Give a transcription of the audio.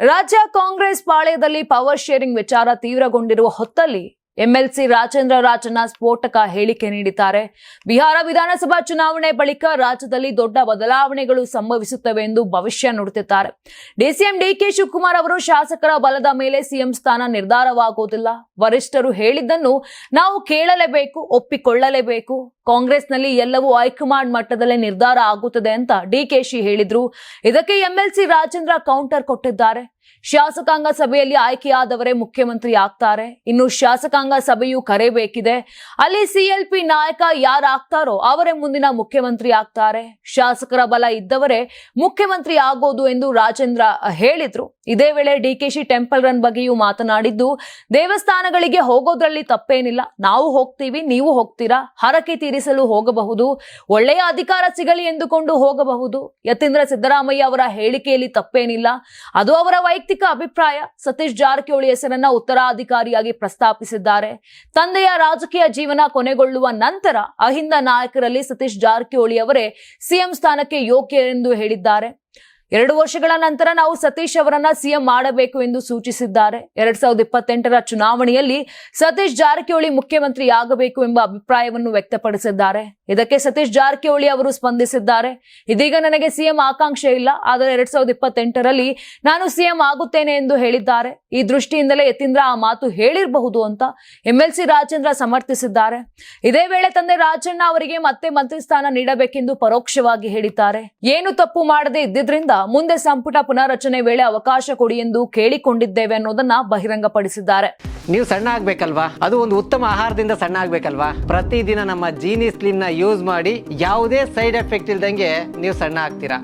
ರಾಜ್ಯ Congress ಪಾಳ್ಯದಲ್ಲಿ power sharing ವಿಚಾರ ತೀವ್ರಗೊಂಡಿರುವ ಹೊತ್ತಲ್ಲಿ ಎಂಎಲ್ಸಿ ರಾಜೇಂದ್ರ ರಾಜಣ್ಣ ಸ್ಫೋಟಕ ಹೇಳಿಕೆ ನೀಡಿದ್ದಾರೆ. ಬಿಹಾರ ವಿಧಾನಸಭಾ ಚುನಾವಣೆ ಬಳಿಕ ರಾಜ್ಯದಲ್ಲಿ ದೊಡ್ಡ ಬದಲಾವಣೆಗಳು ಸಂಭವಿಸುತ್ತವೆ ಎಂದು ಭವಿಷ್ಯ ನುಡುತ್ತಿದ್ದಾರೆ ಡಿಸಿಎಂ ಡಿಕೆ ಶಿವಕುಮಾರ್ ಅವರು ಶಾಸಕರ ಬಲದ ಮೇಲೆ ಸಿಎಂ ಸ್ಥಾನ ನಿರ್ಧಾರವಾಗುವುದಿಲ್ಲ. ವರಿಷ್ಠರು ಹೇಳಿದ್ದನ್ನು ನಾವು ಕೇಳಲೇಬೇಕು, ಒಪ್ಪಿಕೊಳ್ಳಲೇಬೇಕು. ಕಾಂಗ್ರೆಸ್ನಲ್ಲಿ ಎಲ್ಲವೂ ಹೈಕಮಾಂಡ್ ಮಟ್ಟದಲ್ಲೇ ನಿರ್ಧಾರ ಆಗುತ್ತದೆ ಅಂತ ಡಿ ಡಿಕೆಶಿ ಹೇಳಿದ್ರು. ಇದಕ್ಕೆ ಎಂಎಲ್ಸಿ ರಾಜೇಂದ್ರ ಕೌಂಟರ್ ಕೊಟ್ಟಿದ್ದಾರೆ. ಶಾಸಕಾಂಗ ಸಭೆಯಲ್ಲಿ ಆಯ್ಕೆಯಾದವರೇ ಮುಖ್ಯಮಂತ್ರಿ ಆಗ್ತಾರೆ. ಇನ್ನು ಶಾಸಕಾಂಗ ಸಭೆಯು ಕರೆಬೇಕಿದೆ ಅಲ್ಲಿ ಸಿಎಲ್ಪಿ ನಾಯಕ ಯಾರಾಗ್ತಾರೋ ಅವರೇ ಮುಂದಿನ ಮುಖ್ಯಮಂತ್ರಿ ಆಗ್ತಾರೆ. ಶಾಸಕರ ಬಲ ಇದ್ದವರೇ ಮುಖ್ಯಮಂತ್ರಿ ಆಗೋದು ಎಂದು ರಾಜೇಂದ್ರ ಹೇಳಿದ್ರು. ಇದೇ ವೇಳೆ ಡಿಕೆಶಿ ಟೆಂಪಲ್ ರನ್ ಬಗ್ಗೆಯೂ ಮಾತನಾಡಿದ್ದು, ದೇವಸ್ಥಾನಗಳಿಗೆ ಹೋಗೋದ್ರಲ್ಲಿ ತಪ್ಪೇನಿಲ್ಲ. ನಾವು ಹೋಗ್ತೀವಿ, ನೀವು ಹೋಗ್ತೀರಾ, ಹರಕೆ ತೀರಿಸಲು ಹೋಗಬಹುದು, ಒಳ್ಳೆಯ ಅಧಿಕಾರ ಸಿಗಲಿ ಎಂದುಕೊಂಡು ಹೋಗಬಹುದು. ಯತೀಂದ್ರ ಸಿದ್ದರಾಮಯ್ಯ ಅವರ ಹೇಳಿಕೆಯಲ್ಲಿ ತಪ್ಪೇನಿಲ್ಲ. ಅದು ಅವರ ವೈಯಕ್ತಿಕ ಅಭಿಪ್ರಾಯ. ಸತೀಶ್ ಜಾರಕಿಹೊಳಿ ಹೆಸರನ್ನ ಉತ್ತರಾಧಿಕಾರಿಯಾಗಿ ಪ್ರಸ್ತಾಪಿಸಿದ್ದಾರೆ. ತಂದೆಯ ರಾಜಕೀಯ ಜೀವನ ಕೊನೆಗೊಳ್ಳುವ ನಂತರ ಅಹಿಂದ ನಾಯಕರಲ್ಲಿ ಸತೀಶ್ ಜಾರಕಿಹೊಳಿ ಅವರೇ ಸಿಎಂ ಸ್ಥಾನಕ್ಕೆ ಯೋಗ್ಯ ಎಂದು ಹೇಳಿದ್ದಾರೆ. ಎರಡು ವರ್ಷಗಳ ನಂತರ ನಾವು ಸತೀಶ್ ಅವರನ್ನ ಸಿಎಂ ಮಾಡಬೇಕು ಎಂದು ಸೂಚಿಸಿದ್ದಾರೆ. ಎರಡ್ ಸಾವಿರದ ಇಪ್ಪತ್ತೆಂಟರ ಚುನಾವಣೆಯಲ್ಲಿ ಸತೀಶ್ ಜಾರಕಿಹೊಳಿ ಮುಖ್ಯಮಂತ್ರಿ ಆಗಬೇಕು ಎಂಬ ಅಭಿಪ್ರಾಯವನ್ನು ವ್ಯಕ್ತಪಡಿಸಿದ್ದಾರೆ. ಇದಕ್ಕೆ ಸತೀಶ್ ಜಾರಕಿಹೊಳಿ ಅವರು ಸ್ಪಂದಿಸಿದ್ದಾರೆ. ಇದೀಗ ನನಗೆ ಸಿಎಂ ಆಕಾಂಕ್ಷೆ ಇಲ್ಲ. ಆದರೆ ಎರಡ್ ಸಾವಿರದ ಇಪ್ಪತ್ತೆಂಟರಲ್ಲಿ ನಾನು ಸಿಎಂ ಆಗುತ್ತೇನೆ ಎಂದು ಹೇಳಿದ್ದಾರೆ. ಈ ದೃಷ್ಟಿಯಿಂದಲೇ ಯತೀಂದ್ರ ಆ ಮಾತು ಹೇಳಿರಬಹುದು ಅಂತ ಎಂಎಲ್ಸಿ ರಾಜೇಂದ್ರ ಸಮರ್ಥಿಸಿದ್ದಾರೆ. ಇದೇ ವೇಳೆ ತಂದೆ ರಾಜಣ್ಣ ಅವರಿಗೆ ಮತ್ತೆ ಮಂತ್ರಿ ಸ್ಥಾನ ನೀಡಬೇಕೆಂದು ಪರೋಕ್ಷವಾಗಿ ಹೇಳಿದ್ದಾರೆ. ಏನು ತಪ್ಪು ಮಾಡದೆ ಇದ್ದಿದ್ರಿಂದ ಮುಂದೆ ಸಂಪುಟ ಪುನಾರಚನೆ ವೇಳೆ ಅವಕಾಶ ಕೊಡಿ ಎಂದು ಕೇಳಿಕೊಂಡಿದ್ದೇವೆ ಅನ್ನೋದನ್ನ ಬಹಿರಂಗಪಡಿಸಿದ್ದಾರೆ. ನೀವು ಸಣ್ಣ ಆಗ್ಬೇಕಲ್ವಾ? ಅದು ಒಂದು ಉತ್ತಮ ಆಹಾರದಿಂದ ಸಣ್ಣ ಆಗ್ಬೇಕಲ್ವಾ? ಪ್ರತಿದಿನ ನಮ್ಮ ಜೀನಿ ಸ್ಲಿಮ್ನ ಯೂಸ್ ಮಾಡಿ ಯಾವುದೇ ಸೈಡ್ ಎಫೆಕ್ಟ್ ಇಲ್ದಂಗೆ ನೀವು ಸಣ್ಣ ಆಗ್ತೀರಾ?